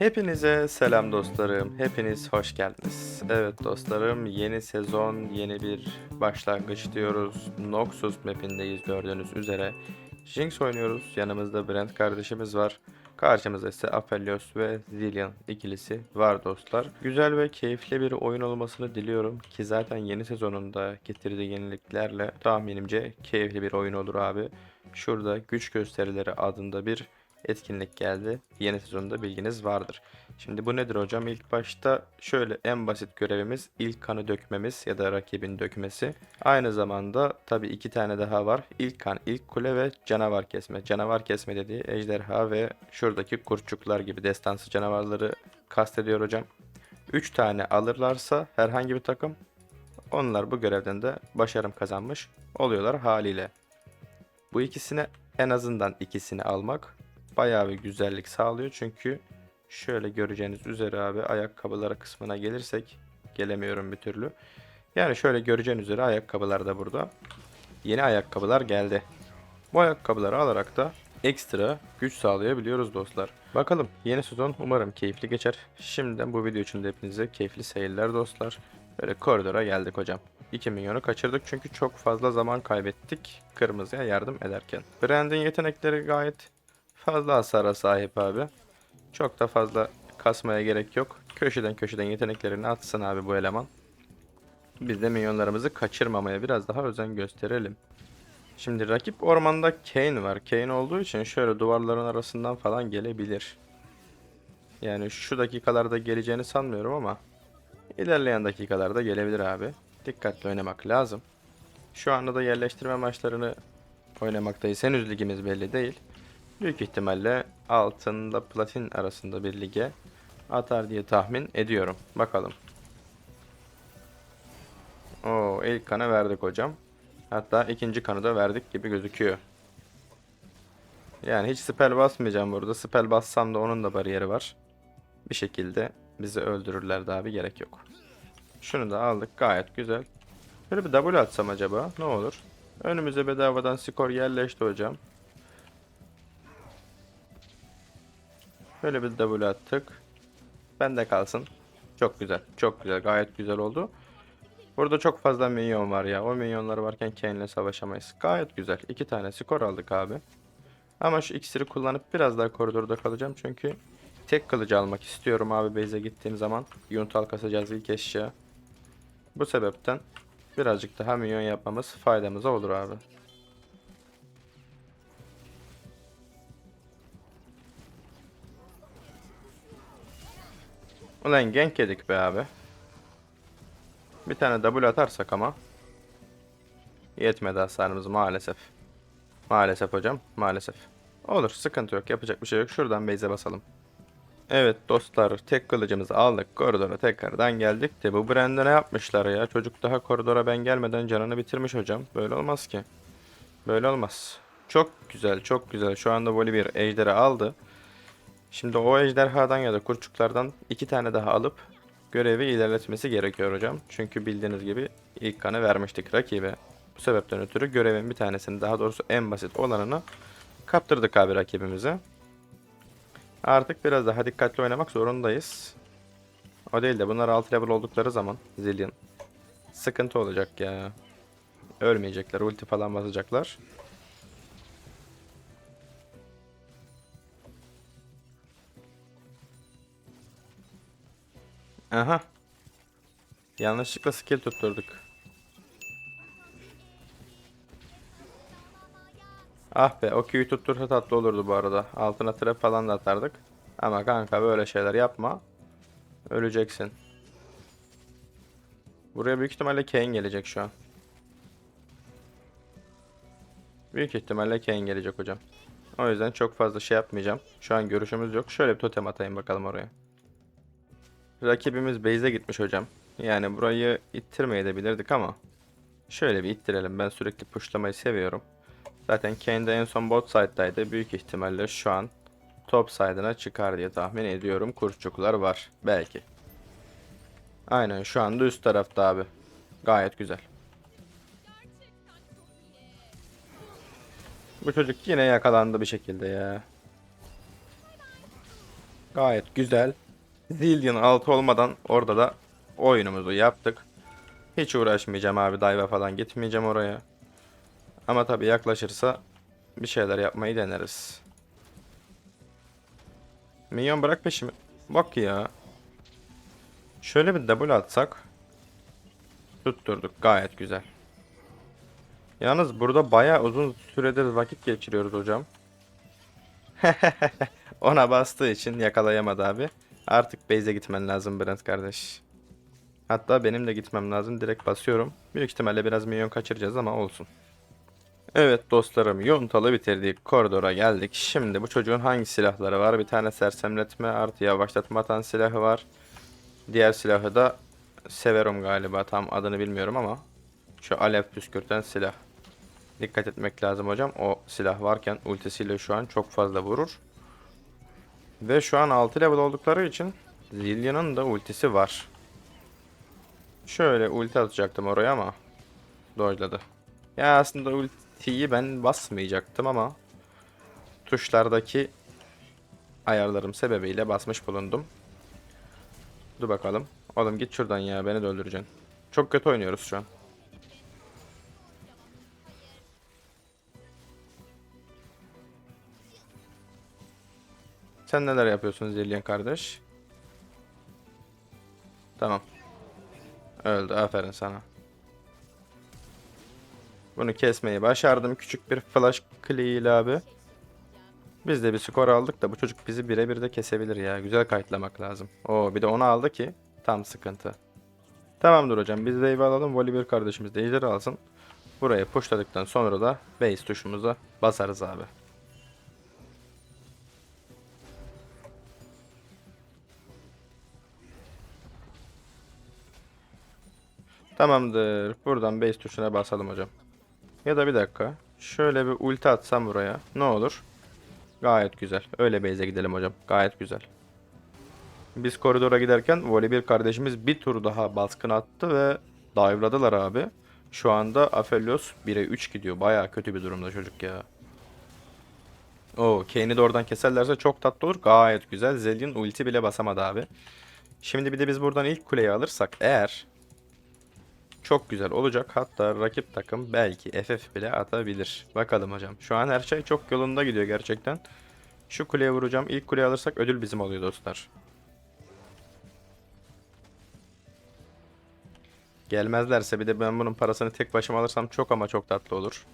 Hepinize selam dostlarım. Hepiniz hoş geldiniz. Evet dostlarım yeni sezon yeni bir başlangıç diyoruz. Noxus mapindeyiz gördüğünüz üzere. Jinx oynuyoruz. Yanımızda Brent kardeşimiz var. Karşımızda ise Aphelios ve Zillion ikilisi var dostlar. Güzel ve keyifli bir oyun olmasını diliyorum ki zaten yeni sezonunda getirdiği yeniliklerle tahminimce keyifli bir oyun olur abi. Şurada güç gösterileri adında bir etkinlik geldi. Yeni sezonda bilginiz vardır. Şimdi bu nedir hocam? İlk başta şöyle en basit görevimiz ilk kanı dökmemiz ya da rakibin dökmesi. Aynı zamanda tabi iki tane daha var. İlk kan, ilk kule ve canavar kesme. Canavar kesme dediği ejderha ve şuradaki kurtçuklar gibi destansı canavarları kastediyor hocam. 3 tane alırlarsa herhangi bir takım onlar bu görevden de başarım kazanmış oluyorlar haliyle. Bu ikisine en azından ikisini almak bayağı bir güzellik sağlıyor. Çünkü şöyle göreceğiniz üzere abi ayakkabılara kısmına gelirsek gelemiyorum bir türlü. Yani şöyle göreceğiniz üzere ayakkabılar da burada. Yeni ayakkabılar geldi. Bu ayakkabıları alarak da ekstra güç sağlayabiliyoruz dostlar. Bakalım yeni sezon umarım keyifli geçer. Şimdiden bu video için de hepinize keyifli seyirler dostlar. Böyle koridora geldik hocam. 2 milyonu kaçırdık çünkü çok fazla zaman kaybettik kırmızıya yardım ederken. Brand'in yetenekleri gayet fazla hasara sahip abi. Çok da fazla kasmaya gerek yok. Köşeden köşeden yeteneklerini atsın abi bu eleman. Biz de milyonlarımızı kaçırmamaya biraz daha özen gösterelim. Şimdi rakip ormanda Kane var. Kane olduğu için şöyle duvarların arasından falan gelebilir. Yani şu dakikalarda geleceğini sanmıyorum ama ilerleyen dakikalarda gelebilir abi. Dikkatli oynamak lazım. Şu anda da yerleştirme maçlarını oynamaktayız. Henüz ligimiz belli değil. Büyük ihtimalle altınla platin arasında bir lige atar diye tahmin ediyorum. Bakalım. O ilk kanı verdik hocam. Hatta ikinci kanı da verdik gibi gözüküyor. Yani hiç spell basmayacağım burada. Spell bassam da onun da bariyeri var. Bir şekilde bizi öldürürlerdi abi gerek yok. Şunu da aldık gayet güzel. Böyle bir double atsam acaba ne olur? Önümüze bedavadan skor yerleşti hocam. Böyle bir double attık. Bende kalsın. Çok güzel. Çok güzel. Gayet güzel oldu. Burada çok fazla minyon var ya. O minyonlar varken Kane'le savaşamayız. Gayet güzel. İki tane skor aldık abi. Ama şu iksiri kullanıp biraz daha koridorda kalacağım. Çünkü tek kılıcı almak istiyorum abi base'e gittiğim zaman. Yuntal kasacağız ilk eşya. Bu sebepten birazcık daha minyon yapmamız faydamıza olur abi. Ulan gank yedik be abi. Bir tane double atarsak ama. Yetmedi hasarımız maalesef. Maalesef hocam maalesef. Olur sıkıntı yok yapacak bir şey yok. Şuradan base'e basalım. Evet dostlar tek kılıcımızı aldık koridora tekrardan geldik de bu brand'e ne yapmışlar ya çocuk daha koridora ben gelmeden canını bitirmiş hocam böyle olmaz ki böyle olmaz çok güzel çok güzel şu anda voli bir ejderi aldı şimdi o ejderhadan ya da kurçuklardan iki tane daha alıp görevi ilerletmesi gerekiyor hocam çünkü bildiğiniz gibi ilk kanı vermiştik rakibe bu sebepten ötürü görevin bir tanesini daha doğrusu en basit olanını kaptırdık abi rakibimize Artık biraz daha dikkatli oynamak zorundayız. O değil de bunlar 6 level oldukları zaman Zillion sıkıntı olacak ya. Ölmeyecekler, ulti falan basacaklar. Aha. Yanlışlıkla skill tutturduk. Ah be o Q'yu tuttursa tatlı olurdu bu arada. Altına trap falan da atardık. Ama kanka böyle şeyler yapma. Öleceksin. Buraya büyük ihtimalle Kane gelecek şu an. Büyük ihtimalle Kane gelecek hocam. O yüzden çok fazla şey yapmayacağım. Şu an görüşümüz yok. Şöyle bir totem atayım bakalım oraya. Rakibimiz base'e gitmiş hocam. Yani burayı ittirmeye de bilirdik ama. Şöyle bir ittirelim. Ben sürekli pushlamayı seviyorum. Zaten Kane de en son bot side'daydı. Büyük ihtimalle şu an top side'ına çıkar diye tahmin ediyorum. Kurçuklar var. Belki. Aynen şu anda üst tarafta abi. Gayet güzel. Bu çocuk yine yakalandı bir şekilde ya. Gayet güzel. Zillion 6 olmadan orada da oyunumuzu yaptık. Hiç uğraşmayacağım abi dive falan gitmeyeceğim oraya. Ama tabii yaklaşırsa bir şeyler yapmayı deneriz. Minyon bırak peşimi. Bak ya. Şöyle bir double atsak. Tutturduk gayet güzel. Yalnız burada bayağı uzun süredir vakit geçiriyoruz hocam. Ona bastığı için yakalayamadı abi. Artık base'e gitmen lazım Brent kardeş. Hatta benim de gitmem lazım. Direkt basıyorum. Büyük ihtimalle biraz milyon kaçıracağız ama olsun. Evet dostlarım yontalı bitirdik. Koridora geldik. Şimdi bu çocuğun hangi silahları var? Bir tane sersemletme artı yavaşlatma atan silahı var. Diğer silahı da Severum galiba. Tam adını bilmiyorum ama. Şu alev püskürten silah. Dikkat etmek lazım hocam. O silah varken ultisiyle şu an çok fazla vurur. Ve şu an 6 level oldukları için Zillion'un da ultisi var. Şöyle ulti atacaktım oraya ama dojladı. Ya aslında ultiyi ben basmayacaktım ama tuşlardaki ayarlarım sebebiyle basmış bulundum. Dur bakalım. Oğlum git şuradan ya beni de öldüreceksin. Çok kötü oynuyoruz şu an. Sen neler yapıyorsun Zillion kardeş? Tamam. Öldü. Aferin sana. Bunu kesmeyi başardım. Küçük bir flash ile abi. Biz de bir skor aldık da bu çocuk bizi birebir de kesebilir ya. Güzel kayıtlamak lazım. Oo bir de onu aldı ki tam sıkıntı. Tamamdır hocam. Biz de alalım. Voli kardeşimiz de alsın. Buraya pushladıktan sonra da base tuşumuza basarız abi. Tamamdır. Buradan base tuşuna basalım hocam. Ya da bir dakika. Şöyle bir ulti atsam buraya. Ne olur? Gayet güzel. Öyle base'e gidelim hocam. Gayet güzel. Biz koridora giderken voli bir kardeşimiz bir tur daha baskın attı ve dive'ladılar abi. Şu anda Aphelios 1'e 3 gidiyor. Baya kötü bir durumda çocuk ya. Oo, Kane'i de oradan keserlerse çok tatlı olur. Gayet güzel. Zillion ulti bile basamadı abi. Şimdi bir de biz buradan ilk kuleyi alırsak eğer çok güzel olacak. Hatta rakip takım belki FF bile atabilir. Bakalım hocam. Şu an her şey çok yolunda gidiyor gerçekten. Şu kuleye vuracağım. İlk kuleyi alırsak ödül bizim oluyor dostlar. Gelmezlerse bir de ben bunun parasını tek başıma alırsam çok ama çok tatlı olur.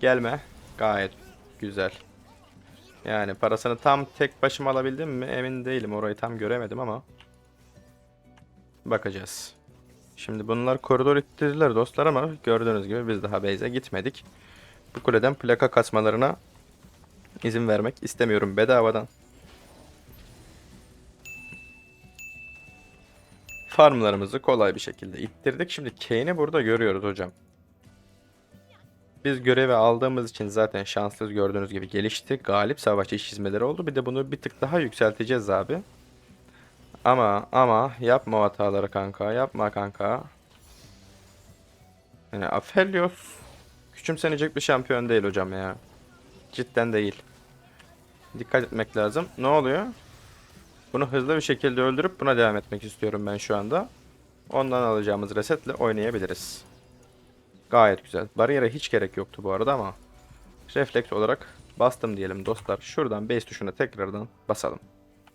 Gelme. Gayet güzel. Yani parasını tam tek başıma alabildim mi emin değilim. Orayı tam göremedim ama. Bakacağız. Şimdi bunlar koridor ittirdiler dostlar ama gördüğünüz gibi biz daha base'e gitmedik. Bu kuleden plaka kasmalarına izin vermek istemiyorum bedavadan. Farmlarımızı kolay bir şekilde ittirdik. Şimdi Kane'i burada görüyoruz hocam. Biz görevi aldığımız için zaten şanssız gördüğünüz gibi gelişti. Galip savaşçı çizmeleri oldu. Bir de bunu bir tık daha yükselteceğiz abi. Ama ama yapma hataları kanka. Yapma kanka. Yani Aphelios küçümsenecek bir şampiyon değil hocam ya. Cidden değil. Dikkat etmek lazım. Ne oluyor? Bunu hızlı bir şekilde öldürüp buna devam etmek istiyorum ben şu anda. Ondan alacağımız resetle oynayabiliriz. Gayet güzel. Bariyere hiç gerek yoktu bu arada ama refleks olarak bastım diyelim dostlar. Şuradan base tuşuna tekrardan basalım.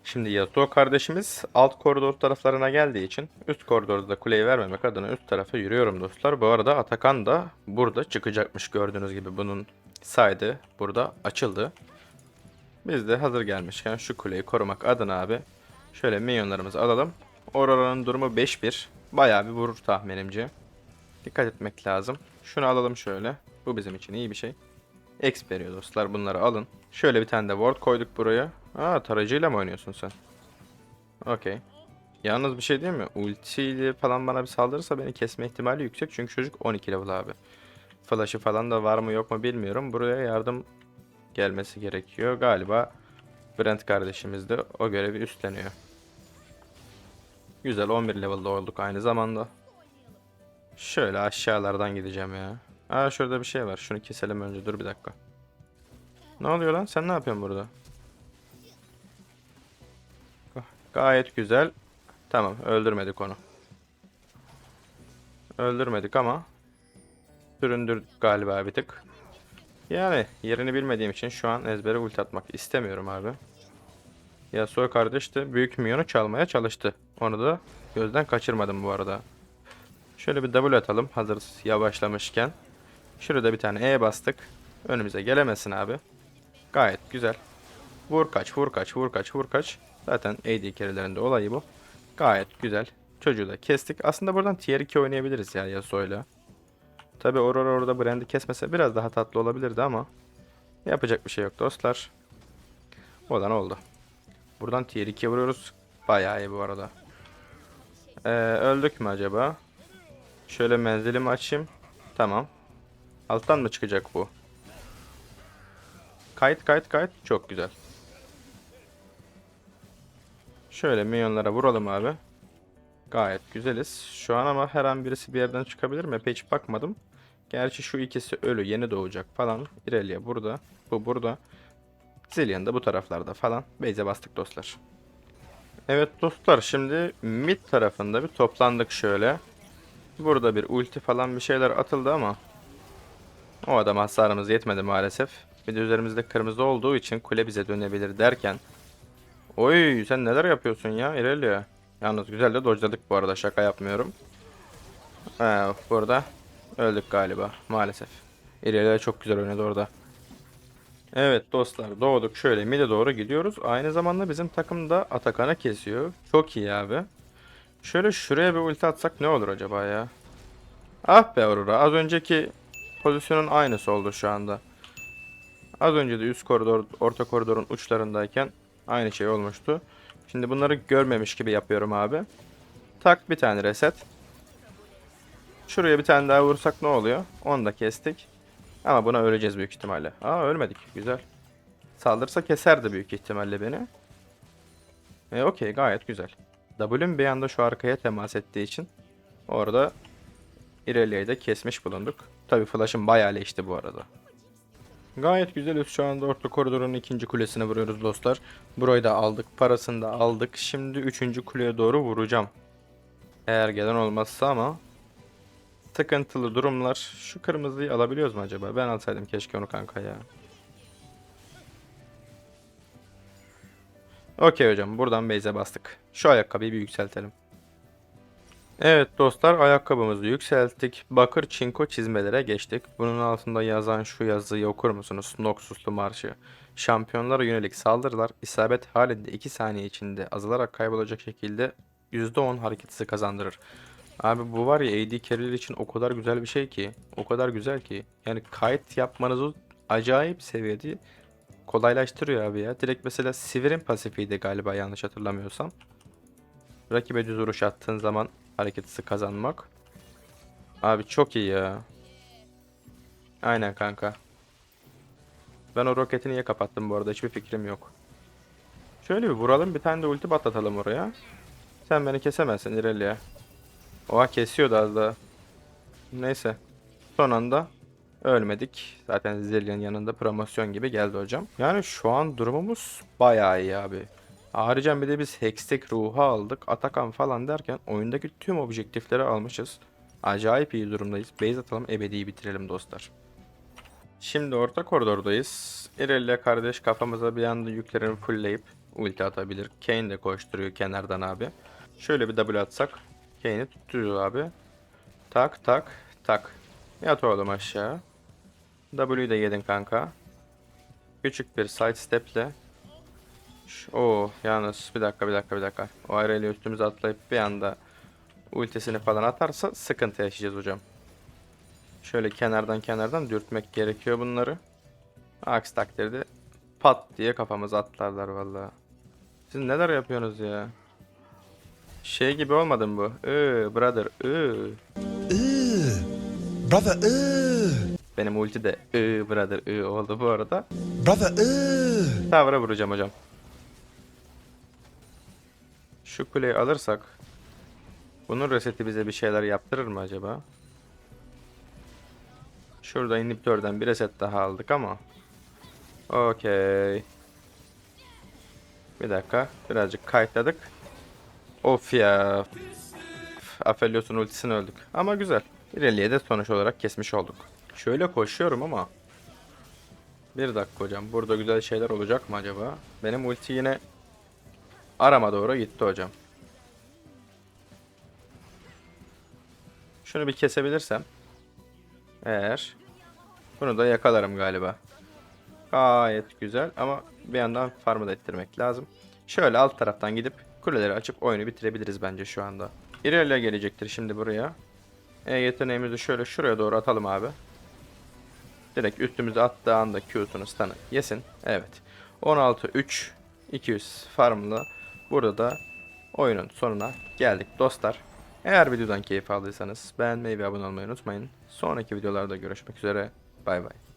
Şimdi Yasuo kardeşimiz alt koridor taraflarına geldiği için üst koridorda da kuleyi vermemek adına üst tarafa yürüyorum dostlar. Bu arada Atakan da burada çıkacakmış gördüğünüz gibi bunun saydı burada açıldı. Biz de hazır gelmişken şu kuleyi korumak adına abi şöyle minyonlarımızı alalım. Aurora'nın durumu 5-1. Bayağı bir vurur tahminimce. Dikkat etmek lazım. Şunu alalım şöyle. Bu bizim için iyi bir şey. X veriyor dostlar bunları alın. Şöyle bir tane de ward koyduk buraya. Aa tarayıcıyla mı oynuyorsun sen? Okey. Yalnız bir şey değil mi? Ultiyle falan bana bir saldırırsa beni kesme ihtimali yüksek. Çünkü çocuk 12 level abi. Flash'ı falan da var mı yok mu bilmiyorum. Buraya yardım gelmesi gerekiyor. Galiba Brent kardeşimiz de o görevi üstleniyor. Güzel 11 level'da olduk aynı zamanda. Şöyle aşağılardan gideceğim ya. Aa şurada bir şey var. Şunu keselim önce. Dur bir dakika. Ne oluyor lan? Sen ne yapıyorsun burada? Gayet güzel. Tamam öldürmedik onu. Öldürmedik ama süründürdük galiba bir tık. Yani yerini bilmediğim için şu an ezbere ult atmak istemiyorum abi. Yasuo kardeş de büyük minyonu çalmaya çalıştı. Onu da gözden kaçırmadım bu arada. Şöyle bir W atalım hazır yavaşlamışken. Şurada bir tane E bastık. Önümüze gelemesin abi. Gayet güzel. Vur kaç, vur kaç, vur kaç, vur kaç. Zaten AD kerilerinde olayı bu. Gayet güzel. Çocuğu da kestik. Aslında buradan tier 2 oynayabiliriz ya Yasuo'yla. Tabi Aurora orada Brand'i kesmese biraz daha tatlı olabilirdi ama yapacak bir şey yok dostlar. Olan oldu. Buradan tier 2 vuruyoruz. Bayağı iyi bu arada. Ee, öldük mü acaba? Şöyle menzilimi açayım. Tamam. Alttan mı çıkacak bu? Kayıt kayıt kayıt. Çok güzel. Şöyle minyonlara vuralım abi. Gayet güzeliz. Şu an ama her an birisi bir yerden çıkabilir mi? Epey hiç bakmadım. Gerçi şu ikisi ölü yeni doğacak falan. İrelia burada. Bu burada. Zillion da bu taraflarda falan. Beyze bastık dostlar. Evet dostlar şimdi mid tarafında bir toplandık şöyle. Burada bir ulti falan bir şeyler atıldı ama o adam hasarımız yetmedi maalesef. Bir de üzerimizde kırmızı olduğu için kule bize dönebilir derken Oy sen neler yapıyorsun ya İrelia? Yalnız güzel de dodge'ladık bu arada şaka yapmıyorum. Ee, burada öldük galiba maalesef. İrelia çok güzel oynadı orada. Evet dostlar doğduk şöyle mid'e doğru gidiyoruz. Aynı zamanda bizim takım da Atakan'ı kesiyor. Çok iyi abi. Şöyle şuraya bir ulti atsak ne olur acaba ya? Ah be Aurora az önceki pozisyonun aynısı oldu şu anda. Az önce de üst koridor, orta koridorun uçlarındayken aynı şey olmuştu. Şimdi bunları görmemiş gibi yapıyorum abi. Tak bir tane reset. Şuraya bir tane daha vursak ne oluyor? Onu da kestik. Ama buna öleceğiz büyük ihtimalle. Aa ölmedik. Güzel. Saldırsa keserdi büyük ihtimalle beni. E okey gayet güzel. W'm bir anda şu arkaya temas ettiği için orada İrelia'yı da kesmiş bulunduk. Tabi flash'ım bayağı leşti bu arada. Gayet güzeliz şu anda orta koridorun ikinci kulesine vuruyoruz dostlar. Burayı da aldık. Parasını da aldık. Şimdi üçüncü kuleye doğru vuracağım. Eğer gelen olmazsa ama sıkıntılı durumlar. Şu kırmızıyı alabiliyoruz mu acaba? Ben alsaydım keşke onu kanka ya. Okey hocam buradan base'e bastık. Şu ayakkabıyı bir yükseltelim. Evet dostlar ayakkabımızı yükselttik. Bakır çinko çizmelere geçtik. Bunun altında yazan şu yazıyı okur musunuz? Noxuslu marşı. Şampiyonlara yönelik saldırılar isabet halinde 2 saniye içinde azalarak kaybolacak şekilde %10 hareket kazandırır. Abi bu var ya AD carry'ler için o kadar güzel bir şey ki. O kadar güzel ki. Yani kayıt yapmanızı acayip seviyede kolaylaştırıyor abi ya. Direkt mesela Sivir'in pasifiydi galiba yanlış hatırlamıyorsam. Rakibe düz vuruş attığın zaman hareket hızı kazanmak. Abi çok iyi ya. Aynen kanka. Ben o roketi niye kapattım bu arada hiçbir fikrim yok. Şöyle bir vuralım bir tane de ulti patlatalım oraya. Sen beni kesemezsin İrelia. Oha kesiyordu az daha. Neyse. Son anda ölmedik. Zaten Zillion'ın yanında promosyon gibi geldi hocam. Yani şu an durumumuz bayağı iyi abi. Ayrıca bir de biz Hextech ruhu aldık. Atakan falan derken oyundaki tüm objektifleri almışız. Acayip iyi durumdayız. Base atalım ebediyi bitirelim dostlar. Şimdi orta koridordayız. Irelia kardeş kafamıza bir anda yüklerini fullleyip ulti atabilir. Kane de koşturuyor kenardan abi. Şöyle bir W atsak Kane'i tutuyor abi. Tak tak tak. Yat oğlum aşağı. W'yu da yedin kanka. Küçük bir side step'le. Oo yalnız bir dakika bir dakika bir dakika. O ayrıyla üstümüze atlayıp bir anda ultisini falan atarsa sıkıntı yaşayacağız hocam. Şöyle kenardan kenardan dürtmek gerekiyor bunları. Aksi takdirde pat diye kafamıza atlarlar vallahi. Siz neler yapıyorsunuz ya? Şey gibi olmadı mı bu? Iı, brother, ıı. Ugh. Brother, ugh. Benim ulti de ıı, brother, ıı oldu bu arada. Brother, ugh. Tavra vuracağım hocam. Şu kuleyi alırsak bunun reseti bize bir şeyler yaptırır mı acaba? Şurada inhibitörden bir reset daha aldık ama. Okey. Bir dakika. Birazcık kayıtladık. Of ya. Aphelios'un ultisini öldük. Ama güzel. İrelia'yı de sonuç olarak kesmiş olduk. Şöyle koşuyorum ama. Bir dakika hocam. Burada güzel şeyler olacak mı acaba? Benim ulti yine arama doğru gitti hocam. Şunu bir kesebilirsem. Eğer. Bunu da yakalarım galiba. Gayet güzel ama bir yandan farmı da ettirmek lazım. Şöyle alt taraftan gidip kuleleri açıp oyunu bitirebiliriz bence şu anda. İrelia gelecektir şimdi buraya. E yeteneğimizi şöyle şuraya doğru atalım abi. Direkt üstümüze attığı anda Q'sunu stun'ı yesin. Evet. 16 3 200 farmla burada da oyunun sonuna geldik dostlar. Eğer videodan keyif aldıysanız beğenmeyi ve abone olmayı unutmayın. Sonraki videolarda görüşmek üzere. Bay bay.